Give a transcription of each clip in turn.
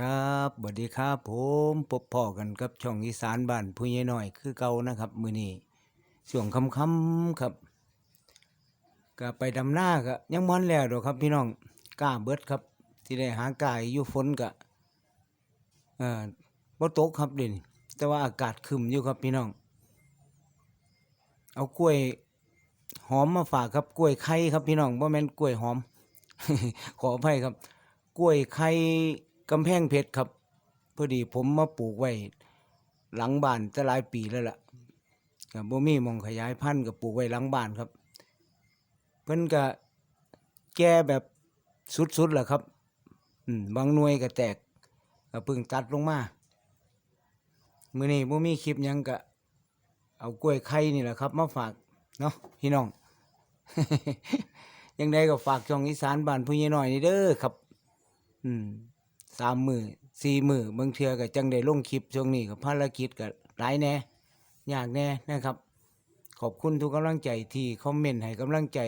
ครับสวัสดีครับผมพบพ่อกันกับช่องอีสานบ้านผู้ใหญ่น้อยคือเก่านะครับ มือนี้ช่วงค่ำๆครับก็ไปดำหน้าก็ยังมันแล้วดอกครับ พี่น้องกล้าเบิดครับ ที่ได้หากายอยู่ฝนก็เอ่อบ่ตกครับเด่นแต่ว่าอากาศคึมอยู่ครับพี่น้อง เอากล้วยหอมมาฝากครับกล้วยไข่ครับพี่น้องบ่แม่นกล้วยหอม ขออภัยครับ กล้วยไข่ กำแพงเพชรครับ พอดีผมมาปลูกไว้หลังบ้านจะหลายปีแล้วล่ะกับบ่มีมองขยายพันธุ์กับปลูกไว้หลังบ้านครับ เพิ่นก็แก่แบบสุดๆแหละครับอืบางหน่วยก็แตกก็เพิ่งตัดลงมามื้อนี้บ่มีคลิปยังก็เอากล้วยไข่นี่แหละครับ มาฝากเนาะพี่น้อง ยังไดก็ฝากช่องอีสานบ้านผู้ใหญ่น้อยนี่เด้อครับ อืม สามมือสี่มือบางเทื่อก็จังได้ลงคลิปช่วงนี้ก็ภารกิจก็หลายแน่ยากแน่นะครับ ขอบคุณทุกกำลังใจที่คอมเมนต์ให้กำลังใจ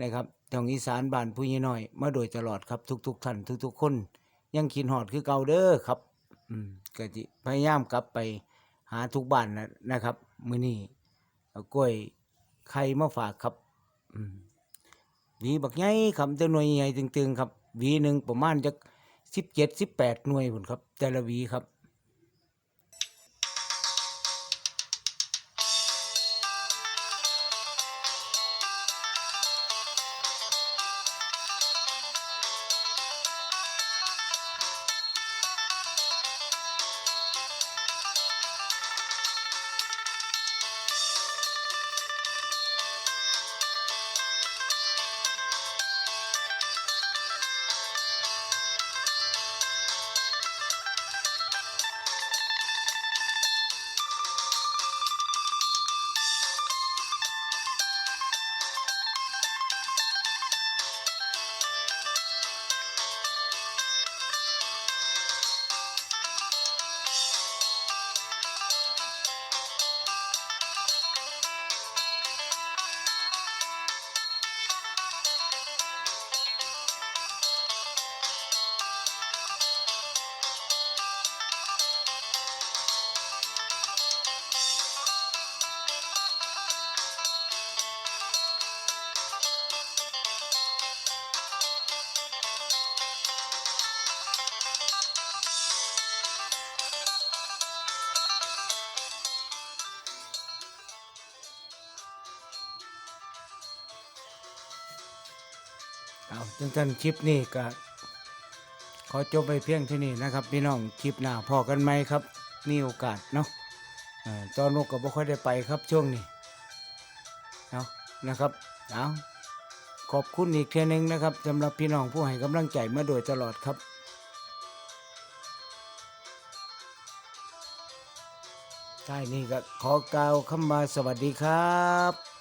นะครับช่องอีสานบ้านผู้ใหญ่น้อย มาโดยตลอดครับทุกๆท่านทุก ๆ คน ยังคิดฮอดคือเก่าเด้อครับ อืมก็จิพยายามกลับไปหาทุกบ้านนะนะครับมื้อนี้เอากล้วยไข่มาฝากครับอืมหวีบักใหญ่ครับแต่หน่วยใหญ่ตึงๆครับหวีหนึ่งประมาณจะ สิบเจ็ดสิบแปดหน่วยผลครับ แต่ละวีครับ เอาจังท่านคลิปนี้ก็ขอจบไปเพียงเท่านี้นะครับ พี่น้องคลิปหน้าพอกันไหมครับมีโอกาสเนาะตอนนกก็บ่ค่อยได้ไปครับช่วงนี้เอานะครับเอาขอบคุณอีกเท่านึงนะครับสำหรับพี่น้องผู้ให้กำลังใจมาโดยตลอดครับท้ายนี้ก็ขอกล่าวคำว่าสวัสดีครับ